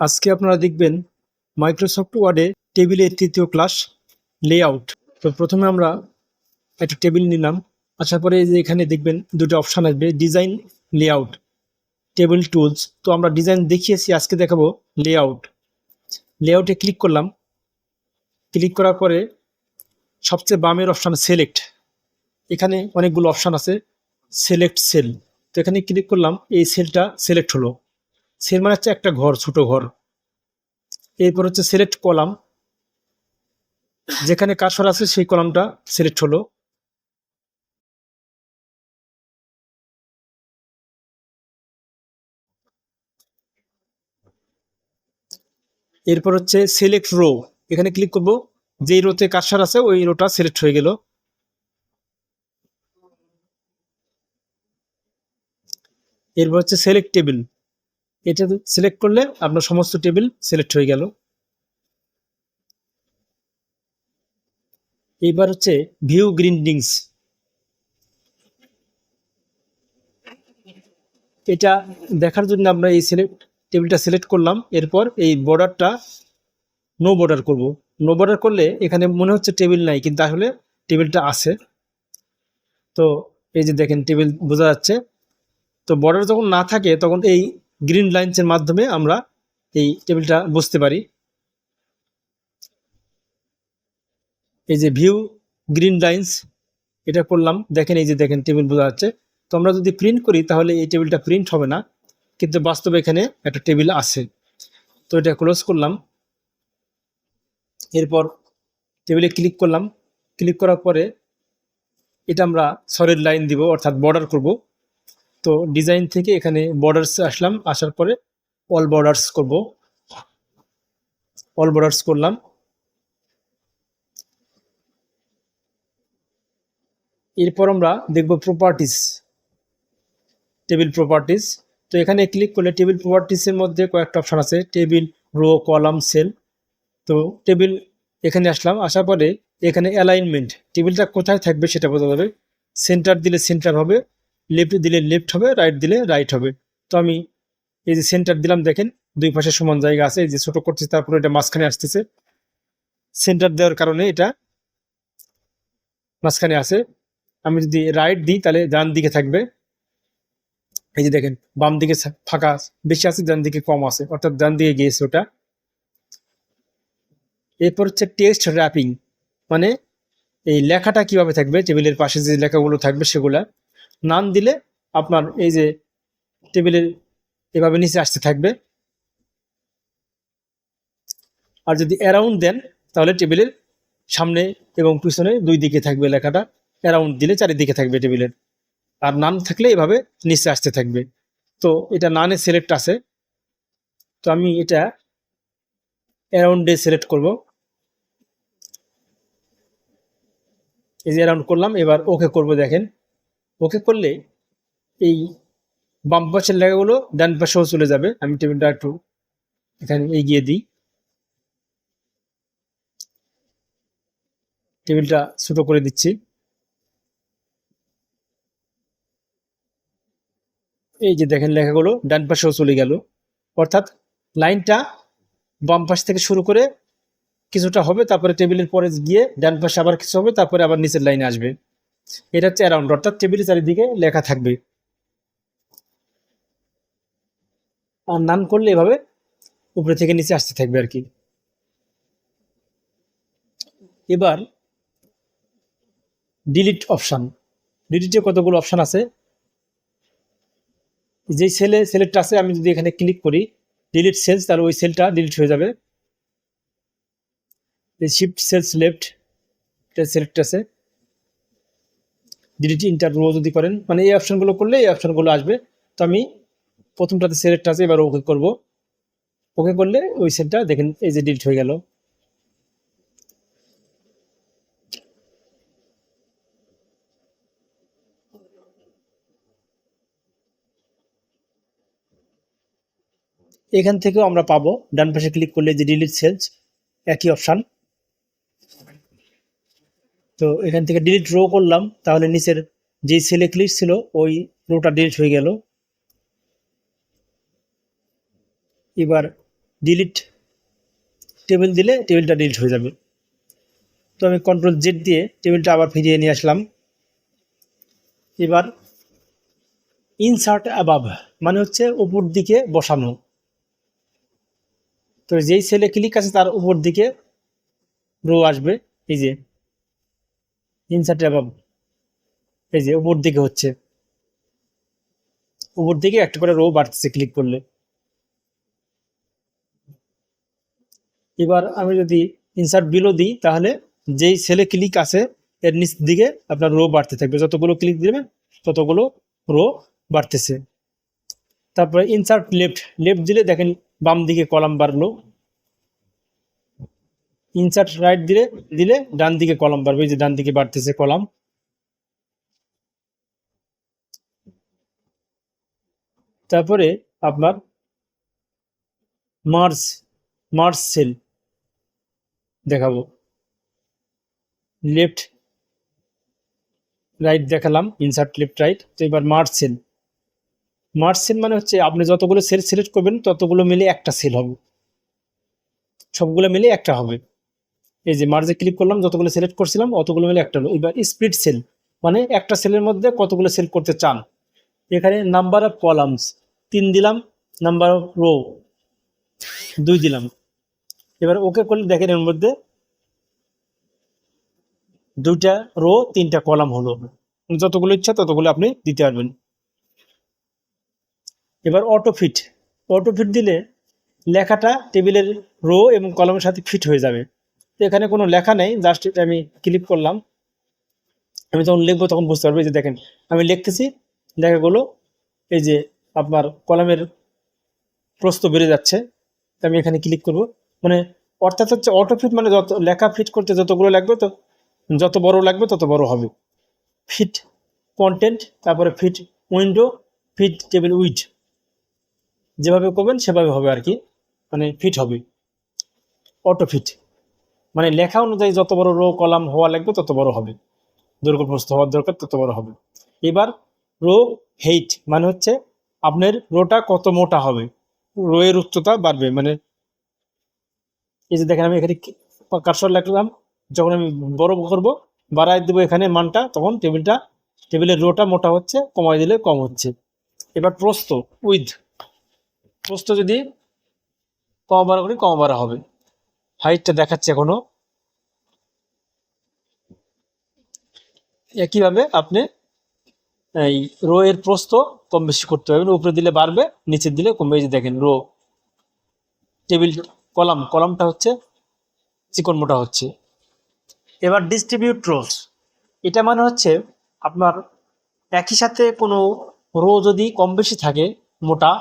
আজকে আপনারা দেখবেন মাইক্রোসফট ওয়ার্ডে টেবিলের তৃতীয় ক্লাস লেআউট তো প্রথমে আমরা একটা টেবিল নিলাম। আসার পরে যে এখানে দেখবেন দুটো অপশান আসবে ডিজাইন লেআউট টেবিল টুলস তো আমরা ডিজাইন দেখিয়েছি, আজকে দেখাবো লেআউট লেআউটে ক্লিক করলাম। ক্লিক করার পরে সবচেয়ে বামের অপশান সিলেক্ট এখানে অনেকগুলো অপশান আছে সিলেক্ট সেল তো এখানে ক্লিক করলাম, এই সেলটা সিলেক্ট হলো। সেল মানে হচ্ছে একটা ঘর, ছোট ঘর। এরপর হচ্ছে সিলেক্ট কলাম যেখানে কারসর আছে সেই কলামটা সিলেক্ট হলো। এরপর হচ্ছে সিলেক্ট রো এখানে ক্লিক করব। যেই রোতে কারসার আছে, ওই রোটা সিলেক্ট হয়ে গেল। এরপর হচ্ছে সিলেক্ট টেবিল এটা সিলেক্ট করলে আপনার সমস্ত টেবিল সিলেক্ট হয়ে গেল। এইবার হচ্ছে ভিউ গ্রিন্ডিংস এটা দেখার জন্য আমরা এই সিলেক্ট টেবিলটা সিলেক্ট করলাম, এরপর এই বর্ডারটা নো বর্ডার করব। নো বর্ডার করলে এখানে মনে হচ্ছে টেবিল নাই, কিন্তু তাহলে টেবিলটা আছে। তো এই যে দেখেন টেবিল বোঝা যাচ্ছে। তো বর্ডার যখন না থাকে, তখন এই গ্রিন লাইন্সের মাধ্যমে আমরা এই টেবিলটা বুঝতে পারি। এই যে ভিউ, গ্রিন লাইন্স, এটা করলাম। দেখেন, এই যে দেখেন, টেবিল বোঝা যাচ্ছে। তো আমরা যদি প্রিন্ট করি, তাহলে এই টেবিলটা প্রিন্ট হবে না। কিন্তু বাস্তবে এখানে একটা টেবিল আছে। তো এটা ক্লোজ করলাম। এরপর টেবিলে ক্লিক করলাম। ক্লিক করার পরে এটা আমরা সরের লাইন দিব, অর্থাৎ বর্ডার করব। তো ডিজাইন থেকে এখানে বর্ডার্স আসলাম, আসার পরে অল বর্ডার্স করব। অল বর্ডার্স করলাম। এরপর আমরা দেখব প্রপার্টিস টেবিল প্রপার্টিস তো এখানে ক্লিক করলে টেবিল প্রপার্টিসের মধ্যে কয়েকটা অপশান আছে টেবিল রো কলাম সেল তো টেবিল এখানে আসলাম, আসার পরে এখানে অ্যালাইনমেন্ট টেবিলটা কোথায় থাকবে সেটা বোঝা যাবে। সেন্টার দিলে সেন্টার হবে লেফট দিলে লেফট হবে রাইট দিলে রাইট হবে। তো আমি এই যে সেন্টার দিলাম, দেখেন দুই পাশে সমান জায়গা আছে, এই যে ছোট করতেছি তারপরে এটা মাঝখানে আসতেছে। সেন্টার দেওয়ার কারণে এটা মাঝখানে আছে। আমি যদি রাইট দিই, তাহলে ডান দিকে থাকবে। এই যে দেখেন, বাম দিকে ফাঁকা বেশি আছে, ডান দিকে কম আছে, অর্থাৎ ডান দিকে গিয়েছে ওটা। এরপর হচ্ছে টেক্সট র্যাপিং মানে এই লেখাটা কীভাবে থাকবে টেবিলের পাশে যে লেখাগুলো থাকবে, সেগুলা। নাম দিলে আপনার এই যে টেবিলের এভাবে নিচে আসতে থাকবে। আর যদি অ্যারাউন্ড দেন, তাহলে টেবিলের সামনে এবং পিছনে দুই দিকে থাকবে লেখাটা। অ্যারাউন্ড দিলে চারিদিকে থাকবে টেবিলের। আর নাম থাকলে এভাবে নিচে আসতে থাকবে। তো এটা নানে সিলেক্ট আছে। তো আমি এটা অ্যারাউন্ডে সিলেক্ট করব। এই যে অ্যারাউন্ড করলাম, এবার ওকে করব দেখেন। ওকে করলে এই বাম পাশের লেখাগুলো ডান পাশেও চলে যাবে। আমি টেবিলটা একটু এখানে এগিয়ে দিই। টেবিলটা ছোটো করে দিচ্ছি। এই যে দেখেন লেখাগুলো ডান পাশেও চলে গেল। অর্থাৎ লাইনটা বাম পাশ থেকে শুরু করে কিছুটা হবে, তারপরে টেবিলের পরে গিয়ে ডান পাশে আবার কিছু হবে, তারপরে আবার নিচের লাইনে আসবে। এটা হচ্ছে অ্যারাউন্ড অর্থাৎ টেবিলের চারিদিকে লেখা থাকবে। আর নান করলে এভাবে উপরে থেকে নিচে আসতে থাকবে আর কি। এবার ডিলিট অপশান ডিলিটে কতগুলো অপশান আছে? যে সেলে সেলেক্টটা আছে আমি যদি এখানে ক্লিক করি ডিলিট সেলস তাহলে ওই সেলটা ডিলিট হয়ে যাবে। শিফট সেলস লেফট সিলেক্ট আছে ডিলিট ইন্টার রো যদি করেন মানে এই অপশানগুলো করলে এই অপশানগুলো আসবে। তো আমি প্রথমটাতে সিলেক্ট আছে, এবার ওকে করব। ওকে করলে ওই সেলটা দেখেন, এই যে ডিলিট হয়ে গেল। এখান থেকেও আমরা পাবো। ডান পাশে ক্লিক করলে যে ডিলিট সেলস একই অপশান তো এখান থেকে ডিলিট রো করলাম, তাহলে নিচের যে সেলে ক্লিক ছিল, ওই রোটা ডিলিট হয়ে গেল। এবার ডিলিট টেবিল দিলে টেবিলটা ডিলিট হয়ে যাবে। তো আমি কন্ট্রোল জেড দিয়ে টেবিলটা আবার ফিরিয়ে নিয়ে আসলাম। এবার ইনসার্ট অ্যাবাভ মানে হচ্ছে উপর দিকে বসানো। তো যেই সেলে ক্লিক আছে, তার উপর দিকে রো আসবে, এই যে। ইনসার্ট অ্যাবাভ এই যে উপর দিকে হচ্ছে। উপর দিকে একটা করে রো বাড়তেছে ক্লিক করলে। এবার আমি যদি ইনসার্ট বিলো দিই, তাহলে যেই সেলে ক্লিক আছে, এর নিচ দিকে আপনার রো বাড়তে থাকবে। যতগুলো ক্লিক দিবেন, ততগুলো রো বাড়তেছে। তারপরে ইনসার্ট লেফট লেফট দিলে দেখেন বাম দিকে কলাম বাড়লো। ইনসার্ট রাইট দিলে দিলে ডান দিকে কলাম বাড়বে যে ডান দিকে বাড়তেছে কলাম। তারপরে আপনার মার্স মার্স সেল দেখাবো। লেফট রাইট দেখালাম ইনসার্ট লেফট রাইট তো এবার মার্চ সেল মার্চ সেল মানে হচ্ছে আপনি যতগুলো সেল সিলেক্ট করবেন, ততগুলো মিলে একটা সেল হবে। সবগুলো মিলে একটা হবে। এই যে মার্জে ক্লিক করলাম, যতগুলো সিলেক্ট করছিলাম, অতগুলো মিলে একটা হলো। এবার স্প্লিট সেল মানে একটা সেলের মধ্যে কতগুলো সেল করতে চান? এখানে নাম্বার অফ কলামস তিন দিলাম নাম্বার অফ রো দুই দিলাম। এবার ওকে করলে দেখেন এর মধ্যে দুইটা রো তিনটা কলাম হলো। যতগুলো ইচ্ছা ততগুলো আপনি দিতে পারবেন। এবার অটো ফিট অটো ফিট দিলে লেখাটা টেবিলের রো এবং কলমের সাথে ফিট হয়ে যাবে। তো এখানে কোনো লেখা নেই জাস্ট আমি ক্লিক করলাম। আমি যখন লিখব তখন বুঝতে পারব এই যে দেখেন, আমি লিখতেছি, লেখাগুলো এই যে আপনার কলমের প্রস্ত বেড়ে যাচ্ছে, তো আমি এখানে ক্লিক করব। মানে অর্থাৎ হচ্ছে অটো ফিট মানে যত, লেখা ফিট করতে যতগুলো লাগবে তো, যত বড় লাগবে তত বড় হবে। ফিট কন্টেন্ট তারপরে fit window fit table width যেভাবে করবেন সেভাবে হবে আর কি মানে ফিট হবে। অটো ফিট মানে লেখা অনুযায়ী যত বড় রো, কলাম হওয়া লাগবে তত বড় হবে। দৈর্ঘ্য প্রস্থ হওয়ার দরকার তত বড় হবে। এবার রো হেইট মানে হচ্ছে আপনার রোটা কত মোটা হবে। রো এর উচ্চতা বাড়বে। মানে এই যে দেখেন আমি এখানে কারসর লাগলাম যখন আমি বড় করব বাড়াই দেবো এখানে মানটা, তখন টেবিলটা, টেবিলের রোটা মোটা হচ্ছে কমাই দিলে কম হচ্ছে। এবার প্রস্ত উইথ প্রস্ত যদি কম বাড়া করি, কম বাড়া হবে। হাইটটা দেখাচ্ছে এখনও। একইভাবে আপনি এই রো এর প্রস্থ কম বেশি করতে পারবেন, উপরে দিলে বাড়বে, নিচে দিলে কমবে। যে দেখেন রো, টেবিল কলাম, কলামটা হচ্ছে, চিকন মোটা হচ্ছে। এবার ডিস্ট্রিবিউট রোস এটা মানে হচ্ছে আপনার একই সাথে কোনো রো যদি কম বেশি থাকে, মোটা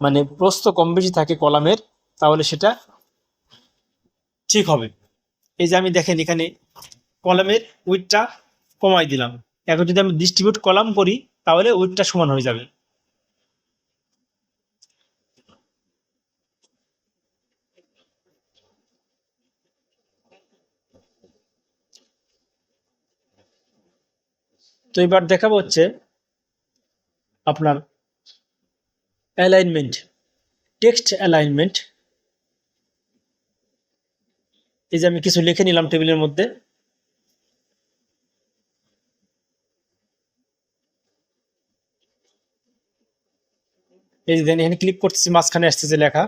মানে প্রস্থ কম বেশি থাকে কলামের, তাহলে সেটা ঠিক হবে। এই যে আমি দেখেন এখানে কলামের উইথটা কমাই দিলাম। এখন যদি আমি ডিস্ট্রিবিউট কলাম করি, তাহলে উইথটা সমান হয়ে যাবে। তো এবার দেখাবো হচ্ছে আপনার অ্যালাইনমেন্ট টেক্সট অ্যালাইনমেন্ট এই যে আমি কিছু লিখে নিলাম টেবিলের মধ্যে। এই যে দেখেন এখানে ক্লিক করতেছি, মাঝখানে আসতেছে লেখা।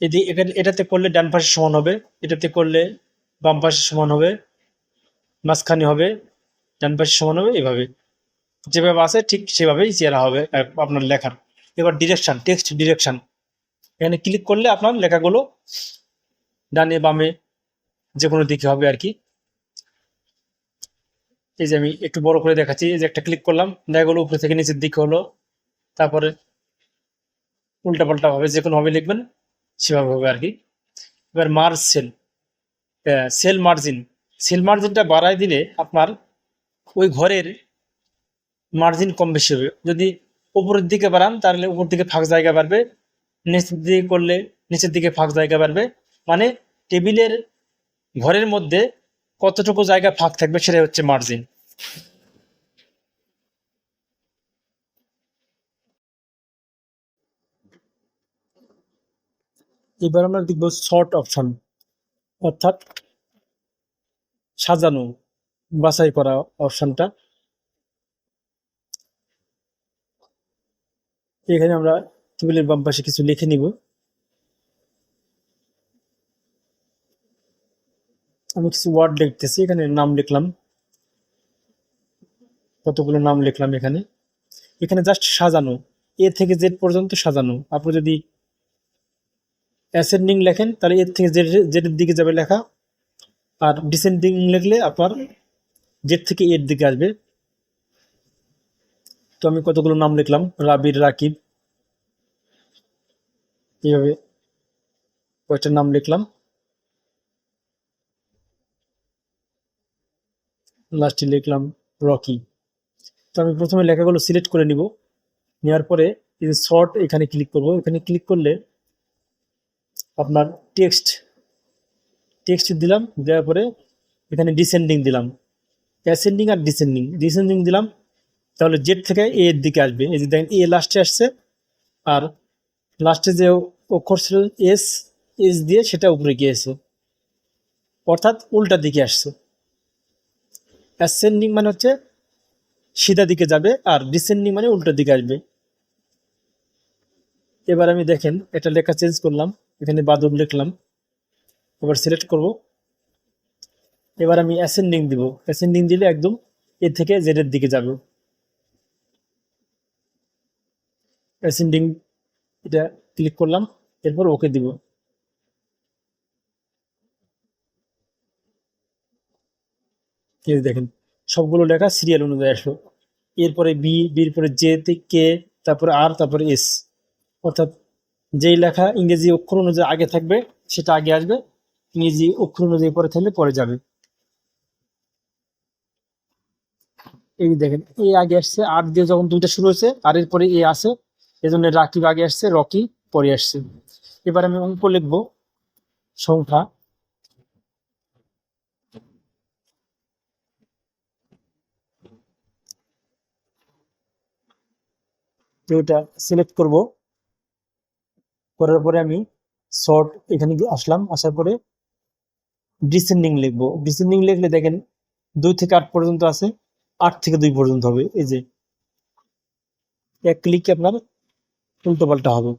এদি এখানে, এটাতে করলে ডান পাশে সমান হবে, এটাতে করলে বাম পাশে সমান হবে, মাঝখানে হবে, ডান পাশে সমান হবে এভাবে যেভাবে আছে ঠিক সেভাবেই চেহারা হবে আপনার লেখার। এবার ডিরেকশন টেক্সট ডিরেকশন এখানে ক্লিক করলে আপনার লেখাগুলো ডানে, বামে যে কোনো দিকে হবে আর কি। এই যে আমি একটু বড় করে দেখাচ্ছি, এই যে একটা ক্লিক করলাম লেখাগুলো উপরে থেকে নিচের দিকে হলো, তারপরে উল্টা পাল্টা ভাবে যে কোনোভাবে লিখবেন, সেভাবে হবে আর কি। এবার merge cell cell margin cell মার্জিনটা বাড়ায় দিলে আপনার ওই ঘরের মার্জিন কম বেশি হবে। যদি উপরের দিকে বাড়ান, তাহলে উপর দিকে ফাঁক জায়গা বাড়বে, নিচের দিকে করলে নিচের দিকে ফাঁক জায়গা বাড়বে মানে টেবিলের ঘরের মধ্যে কতটুকু জায়গা ফাঁক থাকবে সেটাই হচ্ছে মার্জিন এবার আমরা দেখব শর্ট অপশন অর্থাৎ সাজানো, বাছাই করা অপশনটা এখানে আমরা টেবিলের বাম পাশে কিছু লিখে নিব। আমি কিছু ওয়ার্ড লিখতেছি, এখানে নাম লিখলাম। কতগুলো নাম লিখলাম এখানে। এখানে জাস্ট সাজানো এ থেকে জেড পর্যন্ত সাজানো। আপনি যদি অ্যাসেন্ডিং লেখেন, তাহলে এর থেকে জেড জেডের দিকে যাবে লেখা। আর ডিসেন্ডিং লিখলে আপনার জেড থেকে এর দিকে আসবে। তো আমি কতগুলো নাম লিখলাম? রাবির রাকিব। এইভাবে কয়েকটা নাম লিখলাম। লাস্টে লিখলাম রকি তো আমি প্রথমে লেখাগুলো সিলেক্ট করে নিব। নেওয়ার পরে এই যে শর্ট এখানে ক্লিক করব। এখানে ক্লিক করলে আপনার টেক্সট টেক্সট দিলাম, দেওয়ার পরে এখানে ডিসেন্ডিং দিলাম। অ্যাসেন্ডিং আর ডিসেন্ডিং ডিসেন্ডিং দিলাম, তাহলে জেড থেকে এ এর দিকে আসবে। এই যে দেখেন এ লাস্টে আসছে, আর লাস্টে যে অক্ষর ছিল এস এস দিয়ে সেটা উপরে গিয়েছে। অর্থাৎ উল্টা দিকে আসছে। অ্যাসেন্ডিং মানে হচ্ছে সিধা দিকে যাবে আর ডিসেন্ডিং মানে উল্টা দিকে আসবে। এবার আমি দেখেন, এটা লেখা চেঞ্জ করলাম, এখানে বাদুর লিখলাম, এবার সিলেক্ট করব। এবার আমি অ্যাসেন্ডিং দিব অ্যাসেন্ডিং দিলে একদম এ থেকে জেডের দিকে যাবে। অ্যাসেন্ডিং এটা ক্লিক করলাম, এরপর ওকে দিব। এই দেখেন? সবগুলো লেখা সিরিয়াল অনুযায়ী আসলো। এরপরে বি বির পরে জে কে তারপরে আর তারপরে এস অর্থাৎ যেই লেখা ইংরেজি অক্ষর অনুযায়ী আগে থাকবে, সেটা আগে আসবে। ইংরেজি অক্ষর অনুযায়ী পরে থাকলে পরে যাবে। এই দেখেন এই আগে আসছে আর দিয়ে যখন দুইটা শুরু হয়েছে আর এরপরে এ আসে এজন্য রাকিব আগে আসছে রকি পরে আসছে। এবার আমি অঙ্ক লিখব। সংখ্যা ওইটা সিলেক্ট করব। করার পরে আমি শর্ট এখানে আসলাম। আসার পরে ডিসেন্ডিং লিখব। ডিসেন্ডিং লিখলে দেখেন দুই থেকে আট পর্যন্ত আছে, আট থেকে দুই পর্যন্ত হবে। এই যে, এক ক্লিকে আপনার উল্টো পাল্টা হবে।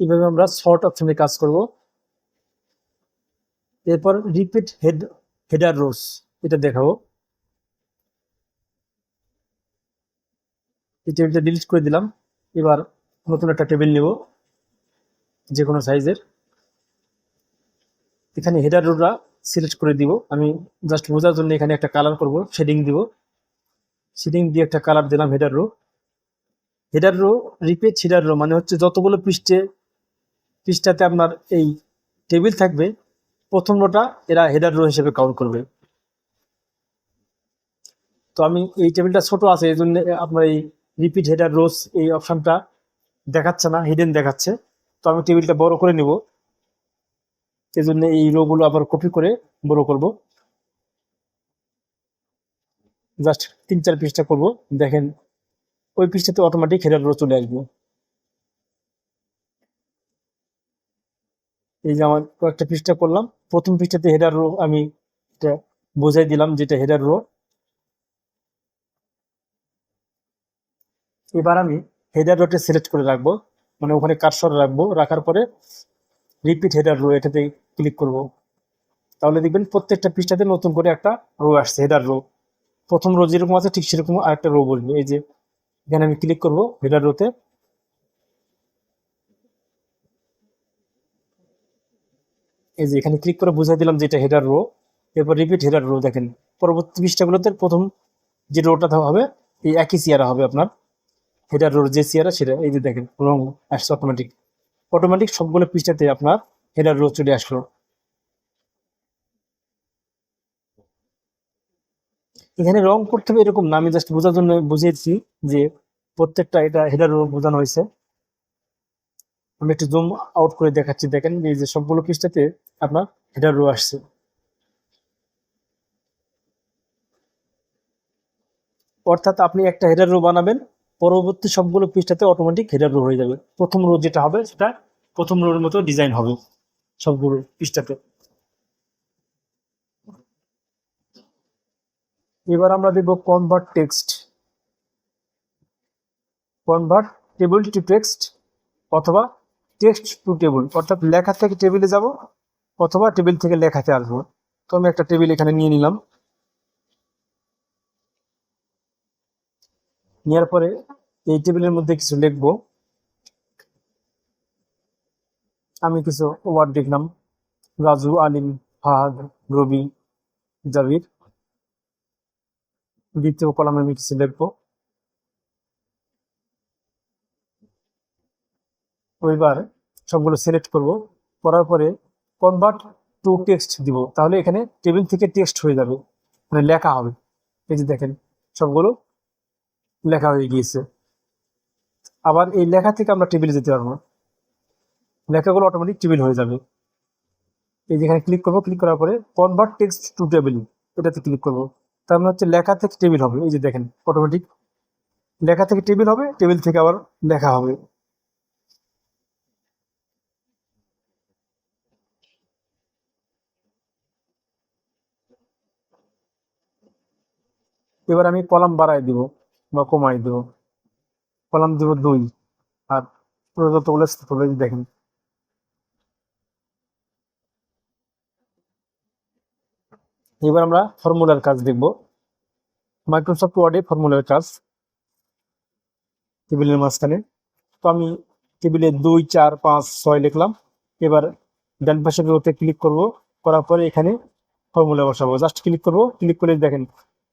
এইভাবে আমরা শর্ট অপশনে কাজ করব? এরপর রিপিট হেড হেডার রোস এটা দেখাবো। এই টেবিলটা ডিলিট করে দিলাম। এবার নতুন একটা টেবিল নেব যে কোনো সাইজের এখানে হেডার রোটা সিলেক্ট করে দিব। আমি জাস্ট বোঝার জন্য এখানে একটা কালার করব শেডিং দিব। শেডিং দিয়ে একটা কালার দিলাম header row header row repeat header row মানে হচ্ছে যতগুলো পৃষ্ঠে পৃষ্ঠাতে আপনার এই টেবিল থাকবে। প্রথম রোটা এরা হেডার রো হিসেবে কাউন্ট করবে। তো আমি এই টেবিলটা ছোট আছে এই জন্য আপনার এই রিপিট হেডার রোস এই অপশনটা দেখাচ্ছে না হিডেন দেখাচ্ছে। তো আমি টেবিলটা বড় করে নিব। এই জন্য এই রোগুলো আবার কপি করে বড় করব। জাস্ট তিন চার পৃষ্ঠা করব। দেখেন, ওই পৃষ্ঠাতে অটোমেটিক হেডার রো চলে আসবে। এই যে আমার কয়েকটা পৃষ্ঠা করলাম প্রথম পৃষ্ঠাতে হেডার রো আমি এটা বোঝাই দিলাম যেটা হেডার রো এবার আমি হেডার রোটে সিলেক্ট করে রাখব মানে ওখানে কারসর রাখব, রাখার পরে রিপিট হেডার রো এটাতে ক্লিক করব। তাহলে দেখবেন প্রত্যেকটা পৃষ্ঠাতে নতুন করে একটা রো আসছে হেডার রো প্রথম রো যেরকম আছে ঠিক সেরকম আরেকটা রো বলবে এই যে এখানে আমি ক্লিক করব হেডার রোতে এই যে এখানে ক্লিক করে বুঝাই দিলাম যে এটা হেডার রো এরপর রিপিট হেডার রো দেখেন, পরবর্তী পৃষ্ঠাগুলোতে প্রথম যে রোটা হবে, এই একই চেয়ারা হবে আপনার। হেডার রোর যে চেয়ারা, সেটা এই যে দেখেন রং আসছে অটোমেটিক অটোমেটিক সবগুলো পৃষ্ঠাতে আপনার হেডার রো চলে আসলো। এখানে রং করতে হবে এরকম না, আমি জাস্ট বোঝার জন্য বুঝিয়েছি যে প্রত্যেকটা এটা হেডার রো বোঝানো হয়েছে। আমি একটু জুম আউট করে দেখাচ্ছি। দেখেন এই যে সবগুলো পৃষ্ঠাতে আপনার হেডার রো আসছে। অর্থাৎ আপনি একটা হেডার রো বানাবেন, পরবর্তী সবগুলো পৃষ্ঠাতে অটোমেটিক হেডার রো হয়ে যাবে। প্রথম রো যেটা হবে, সেটা প্রথম রোর মতো ডিজাইন হবে সবগুলো পৃষ্ঠাতে। এবার আমরা দেব convert text convert table to text অথবা টেক্সট টু টেবিল অর্থাৎ লেখা থেকে টেবিলে যাব, অথবা টেবিল থেকে লেখাতে আসব। তো আমি একটা টেবিল এখানে নিয়ে নিলাম। নেওয়ার পরে এই টেবিলের মধ্যে কিছু লিখব। আমি কিছু ওয়ার্ড লিখলাম। রাজু, আলিম, ফাহাদ, রবি, জাবির। দ্বিতীয় কলামে আমি কিছু লিখব। এবার সবগুলো সিলেক্ট করব। করার পরে কনভার্ট টু টেক্সট দিব। তাহলে এখানে টেবিল থেকে টেক্সট হয়ে যাবে। মানে লেখা হবে। এই যে দেখেন, সবগুলো লেখা হয়ে গিয়েছে। আবার এই লেখা থেকে আমরা টেবিলে যেতে পারব। লেখাগুলো অটোমেটিক টেবিল হয়ে যাবে। এই যেখানে ক্লিক করব। ক্লিক করার পরে কনভার্ট টেক্সট টু টেবিল এটাতে ক্লিক করব। তার মানে হচ্ছে লেখা থেকে টেবিল হবে। এই যে দেখেন অটোমেটিক লেখা থেকে টেবিল হবে টেবিল থেকে আবার লেখা হবে। এবার আমি কলাম বাড়াই দিব বা কমাই দিব। কলাম দিব দুই। আর দেখেন। এবার আমরা ফর্মুলার কাজ দেখব। মাইক্রোসফট ওয়ার্ডে ফর্মুলার কাজ টেবিলের মাঝখানে। তো আমি টেবিলে দুই, চার, পাঁচ, ছয় লিখলাম। এবার ডান পাশে রোতে ক্লিক করব। করার পরে এখানে ফর্মুলা বসাবো। জাস্ট ক্লিক করব। ক্লিক করে দেখেন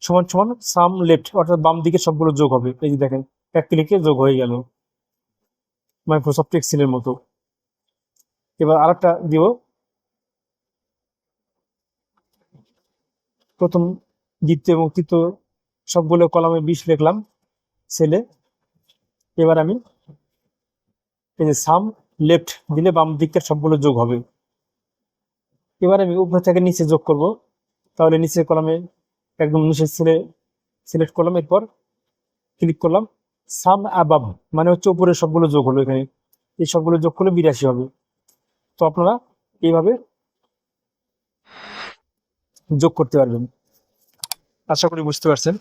সমান সমান সাম লেফট অর্থাৎ বাম দিকে সবগুলো যোগ হবে। এই যে দেখেন এক ক্লিকে যোগ হয়ে গেল মাইক্রোসফট এক্সেলের মতো। এবার আরেকটা দিব। প্রথম দ্বিতীয় এবং তৃতীয় সবগুলো কলামে বিশ লিখলাম সেলে এবার আমি এই যে সাম লেফট দিলে বাম দিকের সবগুলো যোগ হবে। এবার আমি উপরে থেকে নিচে যোগ করব। তাহলে নিচের কলামে একদম ছেলে সিলেক্ট করলাম, এরপর ক্লিক করলাম সাম অ্যাবাভ মানে হচ্ছে উপরে সবগুলো যোগ হলো এখানে। এই সবগুলো যোগ করলে বিরাশি হবে। তো আপনারা এইভাবে যোগ করতে পারবেন। আশা করি বুঝতে পারছেন।